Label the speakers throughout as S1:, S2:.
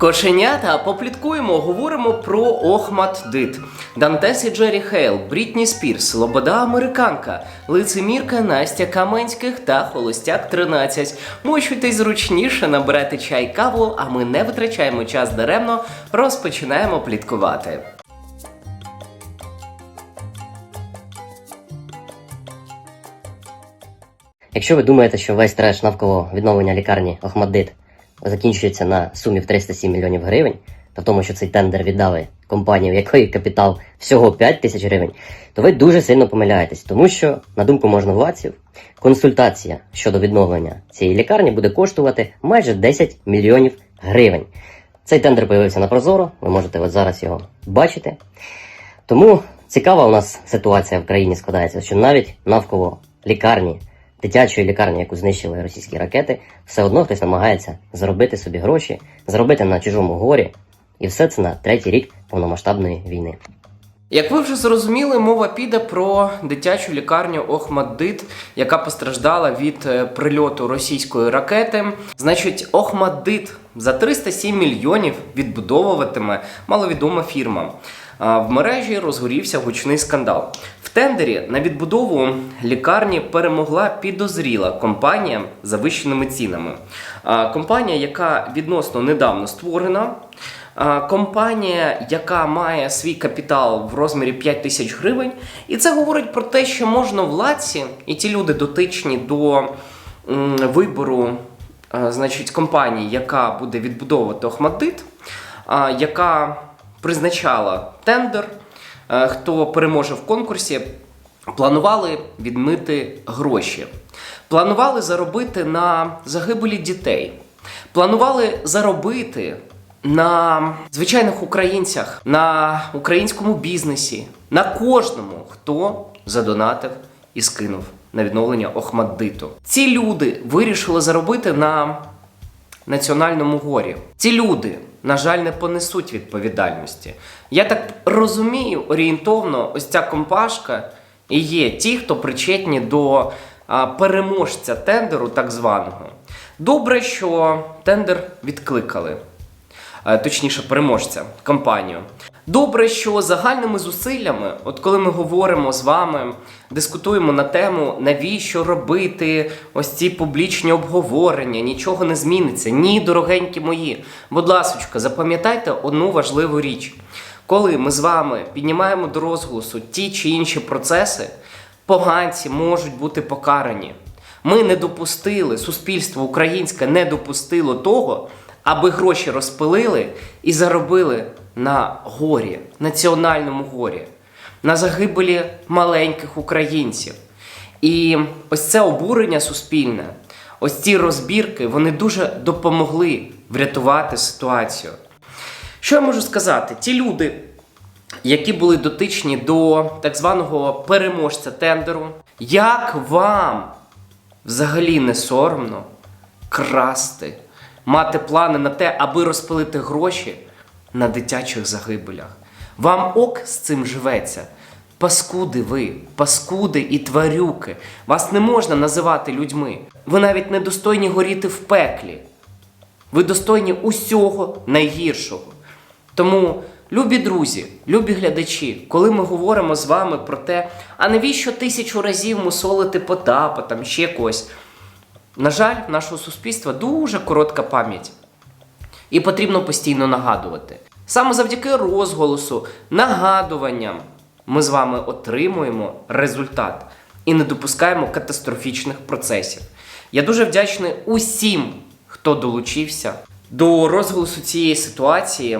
S1: Кошенята, попліткуємо, говоримо про Охмат Дит, Дантес і Джері Хейл, Брітні Спірс, Лобода Американка, лицемірка Настя Каменських та Холостяк 13. Мощуйтесь зручніше, набирайте чай каву, а ми не витрачаємо час даремно, розпочинаємо пліткувати.
S2: Якщо ви думаєте, що весь треш навколо відновлення лікарні Охмаддит закінчується на сумі в 307 мільйонів гривень, та в тому, що цей тендер віддали компанії, в якої капітал всього 5 тисяч гривень, то ви дуже сильно помиляєтесь, тому що, на думку можновладців, консультація щодо відновлення цієї лікарні буде коштувати майже 10 мільйонів гривень. Цей тендер появився на Прозоро, ви можете от зараз його бачити. Тому цікава у нас ситуація в країні складається, що навіть навколо лікарні, дитячої лікарні, яку знищили російські ракети, все одно хтось намагається заробити собі гроші, заробити на чужому горі, і все це на третій рік повномасштабної війни.
S1: Як ви вже зрозуміли, мова піде про дитячу лікарню Охмаддит, яка постраждала від е, прильоту російської ракети. Значить, Охмаддит за 307 мільйонів відбудовуватиме маловідома фірма. В мережі розгорівся гучний скандал. В тендері на відбудову лікарні перемогла підозріла компанія завищеними цінами. Компанія, яка відносно недавно створена. Компанія, яка має свій капітал в розмірі 5 тисяч гривень, і це говорить про те, що можна владці і ті люди дотичні до вибору значить, компанії, яка буде відбудовувати Охмаддит, яка призначала тендер, е, хто переможе в конкурсі, планували відмити гроші, планували заробити на загибелі дітей, планували заробити на звичайних українцях, на українському бізнесі, на кожному, хто задонатив і скинув на відновлення Охмаддиту. Ці люди вирішили заробити на національному горі. Ці люди, на жаль, не понесуть відповідальності. Я так розумію, орієнтовно, ось ця компашка і є ті, хто причетні до переможця тендеру, так званого. Добре, що тендер відкликали. Е, точніше, переможця, компанію. Добре, що загальними зусиллями, от коли ми говоримо з вами, дискутуємо на тему, навіщо робити ось ці публічні обговорення, нічого не зміниться. Ні, дорогенькі мої. Будь ласочка, запам'ятайте одну важливу річ. Коли ми з вами піднімаємо до розголосу ті чи інші процеси, поганці можуть бути покарані. Ми не допустили, суспільство українське не допустило того, аби гроші розпилили і заробили на горі, національному горі, на загибелі маленьких українців. І ось це обурення суспільне, ось ці розбірки, вони дуже допомогли врятувати ситуацію. Що я можу сказати? Ті люди, які були дотичні до так званого переможця тендеру, як вам взагалі не соромно красти, мати плани на те, аби розпилити гроші на дитячих загибелях? Вам ок з цим живеться? Паскуди ви, паскуди і тварюки. Вас не можна називати людьми. Ви навіть не достойні горіти в пеклі. Ви достойні усього найгіршого. Тому, любі друзі, любі глядачі, коли ми говоримо з вами про те, а навіщо тисячу разів мусолити Потапа, там ще когось. На жаль, в нашого суспільства дуже коротка пам'ять. І потрібно постійно нагадувати. Саме завдяки розголосу, нагадуванням ми з вами отримуємо результат і не допускаємо катастрофічних процесів. Я дуже вдячний усім, хто долучився до розголосу цієї ситуації,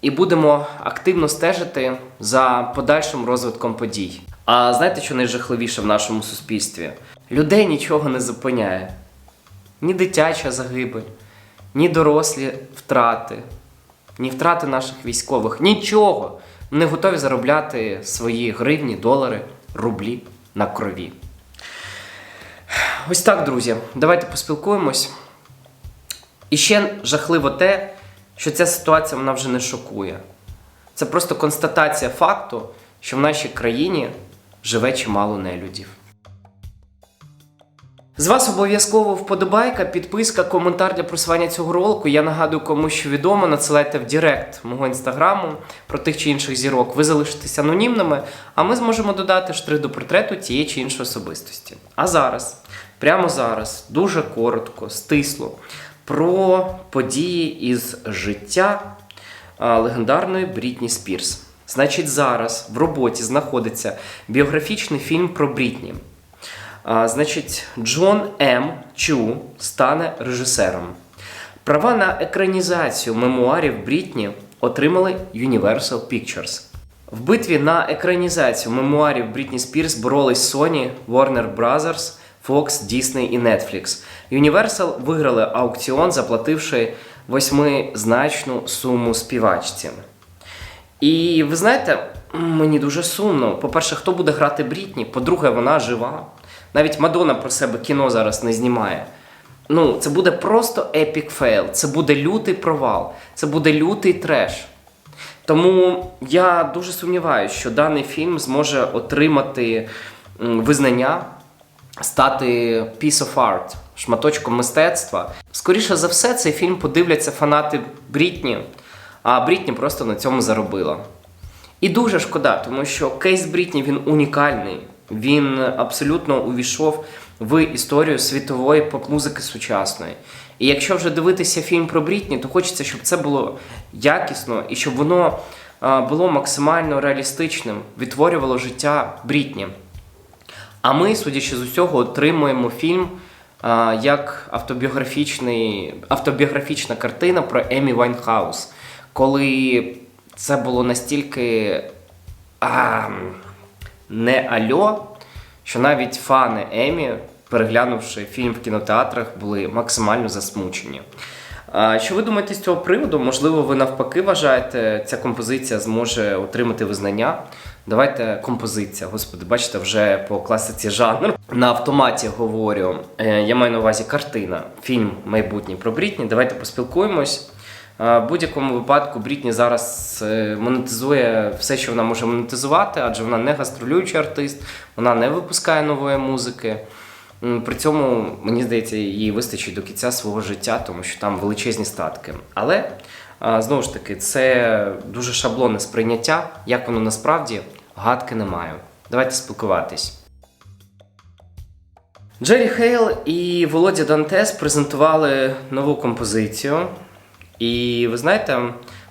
S1: і будемо активно стежити за подальшим розвитком подій. А знаєте, що найжахливіше в нашому суспільстві? Людей нічого не зупиняє. Ні дитяча загибель, ні дорослі втрати, ні втрати наших військових, нічого. Вони готові заробляти свої гривні, долари, рублі на крові. Ось так, друзі, давайте поспілкуємось. І ще жахливо те, що ця ситуація вона вже не шокує. Це просто констатація факту, що в нашій країні живе чимало нелюдів. З вас обов'язково вподобайка, підписка, коментар для просування цього ролику. Я нагадую, кому що відомо, надсилайте в Директ мого інстаграму про тих чи інших зірок. Ви залишитесь анонімними, а ми зможемо додати штрих до портрету тієї чи іншої особистості. А зараз, прямо зараз, дуже коротко, стисло про події із життя легендарної Брітні Спірс. Значить, зараз в роботі знаходиться біографічний фільм про Брітні. Значить, Джон М. Чу стане режисером. Права на екранізацію мемуарів Брітні отримали Universal Pictures. В битві на екранізацію мемуарів Брітні Спірс боролись Sony, Warner Brothers, Fox, Disney і Netflix. Universal виграли аукціон, заплативши восьмизначну суму співачці. І ви знаєте, мені дуже сумно. По-перше, хто буде грати Брітні? По-друге, вона жива. Навіть Мадонна про себе кіно зараз не знімає. Ну, це буде просто епік фейл, це буде лютий провал, це буде лютий треш. Тому я дуже сумніваюся, що даний фільм зможе отримати визнання, стати piece of art, шматочком мистецтва. Скоріше за все, цей фільм подивляться фанати Брітні, а Брітні просто на цьому заробила. І дуже шкода, тому що кейс Брітні він унікальний. Він абсолютно увійшов в історію світової поп-музики сучасної. І якщо вже дивитися фільм про Брітні, то хочеться, щоб це було якісно і щоб воно було максимально реалістичним, відтворювало життя Брітні. А ми, судячи з усього, отримуємо фільм як автобіографічний, автобіографічна картина про Емі Вайнхаус, коли це було настільки а, не альо, що навіть фани Емі, переглянувши фільм в кінотеатрах, були максимально засмучені. Що ви думаєте з цього приводу? Можливо, ви навпаки вважаєте, ця композиція зможе отримати визнання. Давайте композиція. Господи, бачите, вже по класиці жанру. На автоматі говорю. Е, Я маю на увазі картина, фільм майбутній про Брітні. Давайте поспілкуємось. А, В будь-якому випадку Брітні зараз е, монетизує все, що вона може монетизувати, адже вона не гастролюючий артист, вона не випускає нової музики. При цьому, мені здається, їй вистачить до кінця свого життя, тому що там величезні статки. Але знову ж таки, це дуже шаблонне сприйняття. Як воно насправді гадки не маю. Давайте спілкуватись. Джері Хейл і Володя Дантес презентували нову композицію. І ви знаєте,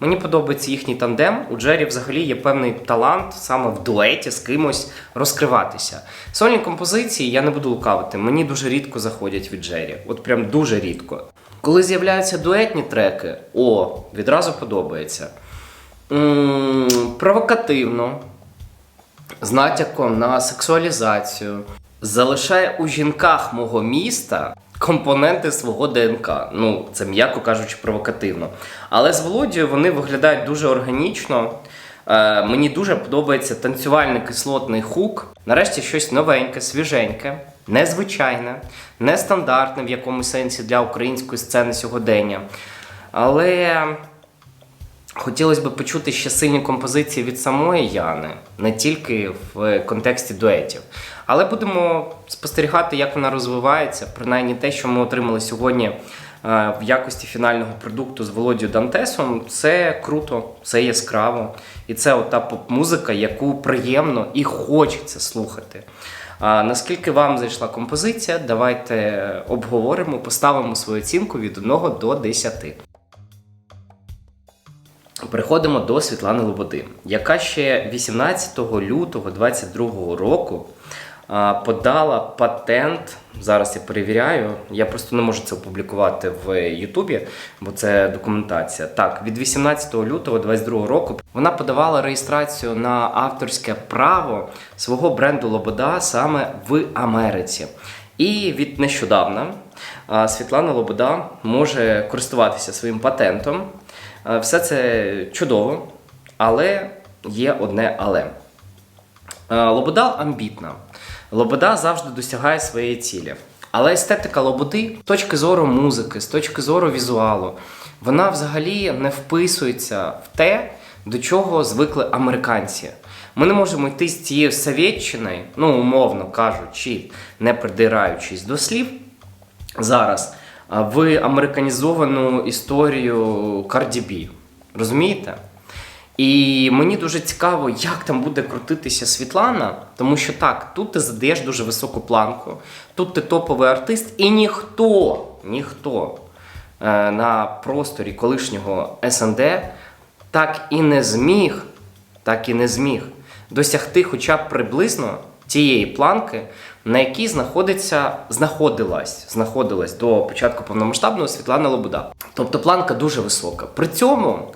S1: мені подобається їхній тандем. У Джері взагалі є певний талант саме в дуеті з кимось розкриватися. Сольні композиції я не буду лукавити, мені дуже рідко заходять від Джері. От прям дуже рідко. Коли з'являються дуетні треки, о, відразу подобається. провокативно, з натяком на сексуалізацію, залишає у жінках мого міста компоненти свого ДНК. Ну, це м'яко кажучи, провокативно. Але з Володією вони виглядають дуже органічно. Е, мені дуже подобається танцювальний кислотний хук. Нарешті щось новеньке, свіженьке, незвичайне, нестандартне в якомусь сенсі для української сцени сьогодення. Але Хотілося б почути ще сильні композиції від самої Яни, не тільки в контексті дуетів. Але будемо спостерігати, як вона розвивається. Принаймні те, що ми отримали сьогодні е, в якості фінального продукту з Володією Дантесом, це круто, це яскраво. І це ота поп-музика, яку приємно і хочеться слухати. А наскільки вам зайшла композиція, давайте обговоримо, поставимо свою оцінку від 1 до 10. Переходимо до Світлани Лободи, яка ще 18 лютого 2022 року подала патент. Зараз я перевіряю. Я просто не можу це опублікувати в Ютубі, бо це документація. Так, від 18 лютого 2022 року вона подавала реєстрацію на авторське право свого бренду Лобода саме в Америці. І від нещодавна Світлана Лобода може користуватися своїм патентом. Е, Все це чудово, але є одне але. Е, Лобода амбітна. Лобода завжди досягає своєї цілі. Але естетика Лободи з точки зору музики, з точки зору візуалу, вона взагалі не вписується в те, до чого звикли американці. Ми не можемо йти з цією Совєтщиною, ну, умовно кажучи, не придираючись до слів зараз, в американізовану історію Карді Бі. Розумієте? І мені дуже цікаво, як там буде крутитися Світлана, тому що так, тут ти задаєш дуже високу планку, тут ти топовий артист, і ніхто, ніхто е, на просторі колишнього СНД так і не зміг, так і не зміг досягти хоча б приблизно тієї планки, на якій знаходиться, знаходилась, знаходилась до початку повномасштабного Світлана Лобода. Тобто планка дуже висока. При цьому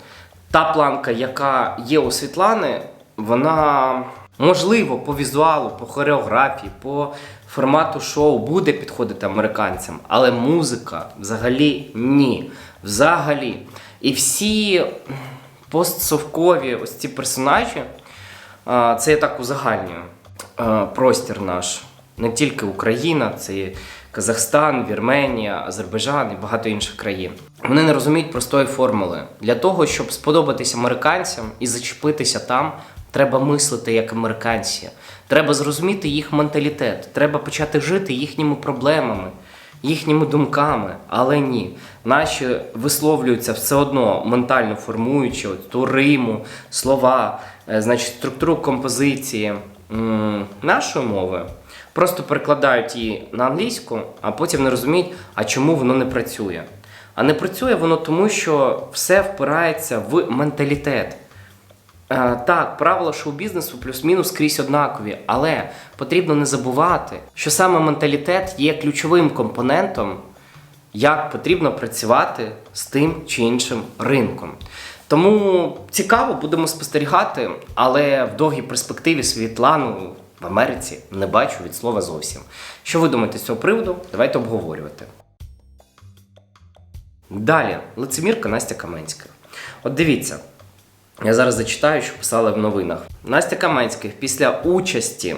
S1: та планка, яка є у Світлани, вона можливо по візуалу, по хореографії, по формату шоу буде підходити американцям, але музика взагалі ні. Взагалі. І всі постсовкові ось ці персонажі, це я так узагальнюю простір наш. Не тільки Україна, це і Казахстан, Вірменія, Азербайджан і багато інших країн. Вони не розуміють простої формули. Для того, щоб сподобатись американцям і зачепитися там, треба мислити як американці. Треба зрозуміти їх менталітет, треба почати жити їхніми проблемами, їхніми думками. Але ні, наші висловлюються все одно ментально формуючи ту риму, слова, е, значить, структуру композиції нашої мови. Просто перекладають її на англійську, а потім не розуміють, а чому воно не працює. А не працює воно тому, що все впирається в менталітет. Е, Так, правила шоу-бізнесу плюс-мінус скрізь однакові, але потрібно не забувати, що саме менталітет є ключовим компонентом, як потрібно працювати з тим чи іншим ринком. Тому цікаво, будемо спостерігати, але в довгій перспективі Світлану в Америці не бачу від слова зовсім. Що ви думаєте з цього приводу? Давайте обговорювати. Далі, лицемірка Настя Каменська. От дивіться, я зараз зачитаю, що писали в новинах. Настя Каменських після участі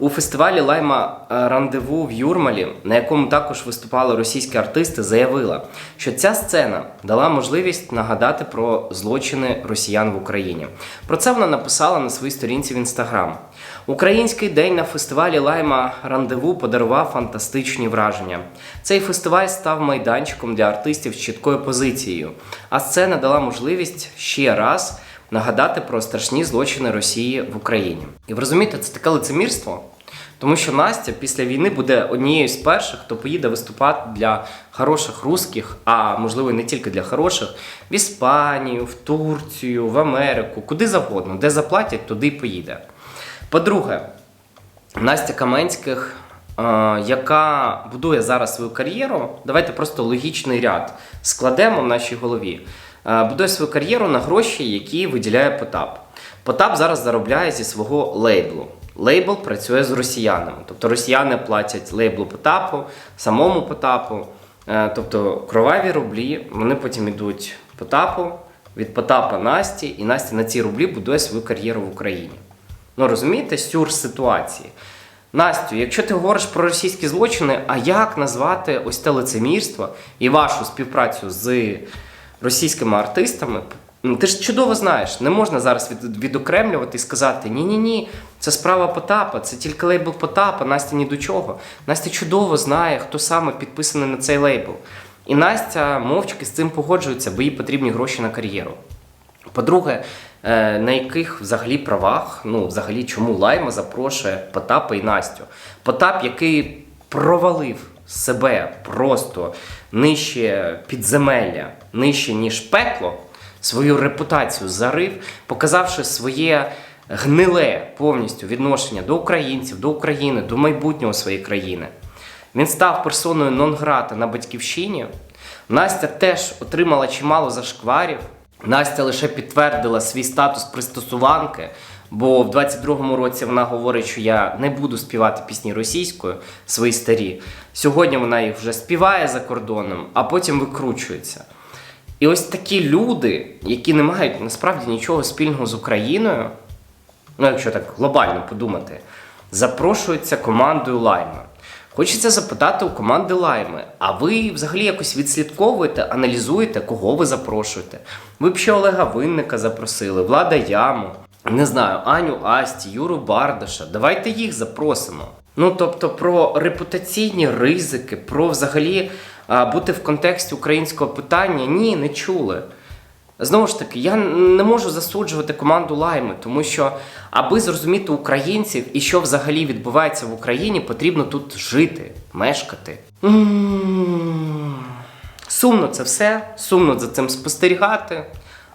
S1: у фестивалі Лайма е, Рандеву в Юрмалі, на якому також виступали російські артисти, заявила, що ця сцена дала можливість нагадати про злочини росіян в Україні. Про це вона написала на своїй сторінці в інстаграм. Український день на фестивалі Лайма Рандеву подарував фантастичні враження. Цей фестиваль став майданчиком для артистів з чіткою позицією, а сцена дала можливість ще раз нагадати про страшні злочини Росії в Україні. І ви розумієте, це таке лицемірство. Тому що Настя після війни буде однією з перших, хто поїде виступати для хороших русських, а можливо і не тільки для хороших, в Іспанію, в Турцію, в Америку, куди завгодно, де заплатять, туди й поїде. По-друге, Настя Каменських, е, яка будує зараз свою кар'єру, давайте просто логічний ряд складемо в нашій голові. Е, Будує свою кар'єру на гроші, які виділяє Потап. Потап зараз заробляє зі свого лейблу. Лейбл працює з росіянами. Тобто росіяни платять лейблу Потапу, самому Потапу. Е, Тобто кроваві рублі, вони потім йдуть Потапу, від Потапа Насті, і Настя на ці рублі будує свою кар'єру в Україні. Ну розумієте, сюр ситуації. Настю, якщо ти говориш про російські злочини, а як назвати ось те лицемірство і вашу співпрацю з російськими артистами? Ну, Ти ж чудово знаєш, не можна зараз від, відокремлювати і сказати: ні-ні ні, це справа Потапа, це тільки лейбл Потапа, Настя ні до чого. Настя чудово знає, хто саме підписаний на цей лейбл. І Настя мовчки з цим погоджується, бо їй потрібні гроші на кар'єру. По-друге, е, на яких взагалі правах, ну взагалі чому Лайма запрошує Потапа і Настю? Потап, який провалив себе просто нижче підземелля, нижче ніж пекло, свою репутацію зарив, показавши своє гниле повністю відношення до українців, до України, до майбутнього своєї країни. Він став персоною нон-грата на батьківщині. Настя теж отримала чимало зашкварів. Настя лише підтвердила свій статус пристосуванки, бо в 22-му році вона говорить, що я не буду співати пісні російською, свої старі. Сьогодні вона їх вже співає за кордоном, а потім викручується. І ось такі люди, які не мають насправді нічого спільного з Україною, ну якщо так глобально подумати, запрошуються командою Лайма. Хочеться запитати у команди Лайми, а ви взагалі якось відслідковуєте, аналізуєте, кого ви запрошуєте? Ви б ще Олега Винника запросили, Влада Яму. не знаю, Аню Асті, Юру Бардаша. Давайте їх запросимо. Ну тобто про репутаційні ризики, про взагалі бути в контексті українського питання ні, не чули. Знову ж таки, я не можу засуджувати команду Лайми, тому що, аби зрозуміти українців і що взагалі відбувається в Україні, потрібно тут жити, мешкати. Сумно це все, сумно за цим спостерігати,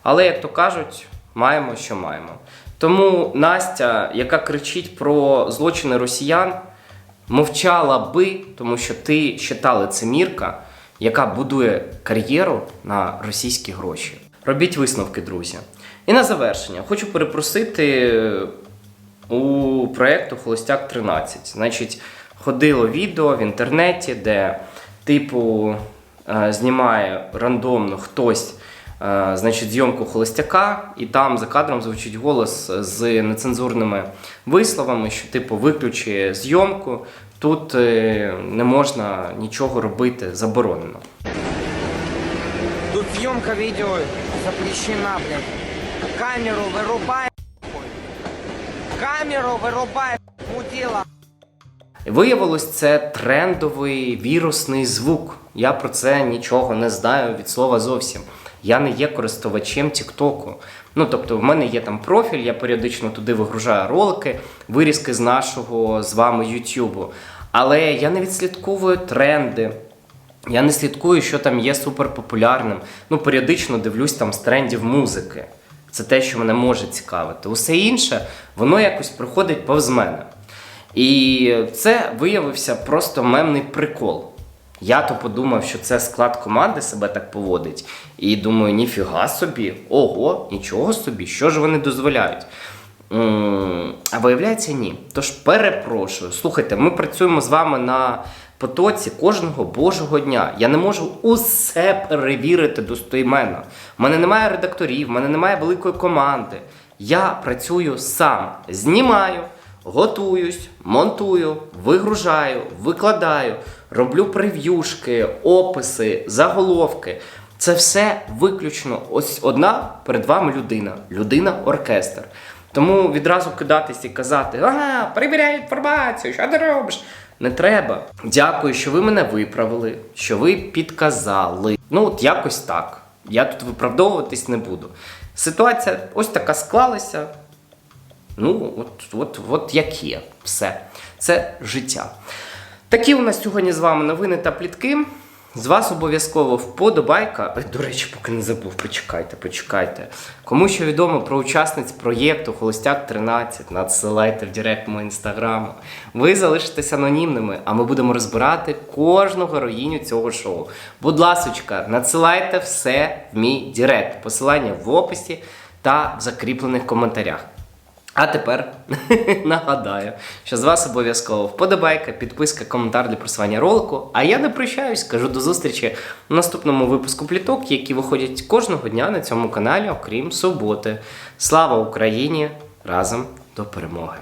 S1: але, як то кажуть, маємо, що маємо. Тому Настя, яка кричить про злочини росіян, мовчала би, тому що ти щита лицемірка, яка будує кар'єру на російські гроші. Робіть висновки, друзі. І на завершення хочу перепросити у проєкту Холостяк 13. Значить, ходило відео в інтернеті, де, типу, е, знімає рандомно хтось. е, Значить, зйомку холостяка, і там за кадром звучить голос з нецензурними висловами, що типу виключи зйомку, тут е, не можна нічого робити заборонено.
S3: Тут съемка видео запрещена, блядь. Камеру вырубай. нахуй. Камеру вырубай, мудила.
S1: Виявилось, це трендовий вірусний звук. Я про це нічого не знаю від слова зовсім. Я не є користувачем Тіктоку. Ну тобто, в мене є там профіль, я періодично туди вигружаю ролики, вирізки з нашого з вами Ютубу. Але я не відслідковую тренди. Я не слідкую, що там є суперпопулярним. Ну, періодично дивлюсь там з трендів музики. Це те, що мене може цікавити. Усе інше, воно якось проходить повз мене. І це виявився просто мемний прикол. Я то подумав, що це склад команди себе так поводить. І думаю, ніфіга собі, ого, нічого собі, що ж вони дозволяють. М, А виявляється, ні. Тож перепрошую. Слухайте, ми працюємо з вами на потоці кожного божого дня. Я не можу усе перевірити достойменно. У мене немає редакторів, в мене немає великої команди. Я працюю сам, знімаю, готуюсь, монтую, вигружаю, викладаю, роблю прев'юшки, описи, заголовки. Це все виключно ось одна перед вами людина, людина-оркестр. Тому відразу кидатись і казати: ага, перевіряй інформацію, що ти робиш? Не треба. Дякую, що ви мене виправили, що ви підказали. Ну, от якось так. Я тут виправдовуватись не буду. Ситуація ось така склалася. Ну, от, от, от як є. Все. Це життя. Такі у нас сьогодні з вами новини та плітки. З вас обов'язково вподобайка. До речі, поки не забув, почекайте, почекайте. Кому що відомо про учасниць проєкту Холостяк 13, надсилайте в директ мого інстаграму. Ви залишитесь анонімними, а ми будемо розбирати кожну героїню цього шоу. Будь ласочка, надсилайте все в мій директ. Посилання в описі та в закріплених коментарях. А тепер нагадаю, що з вас обов'язково вподобайка, підписка, коментар для просування ролику. А я не прощаюсь, кажу до зустрічі в наступному випуску пліток, які виходять кожного дня на цьому каналі, окрім суботи. Слава Україні! Разом до перемоги!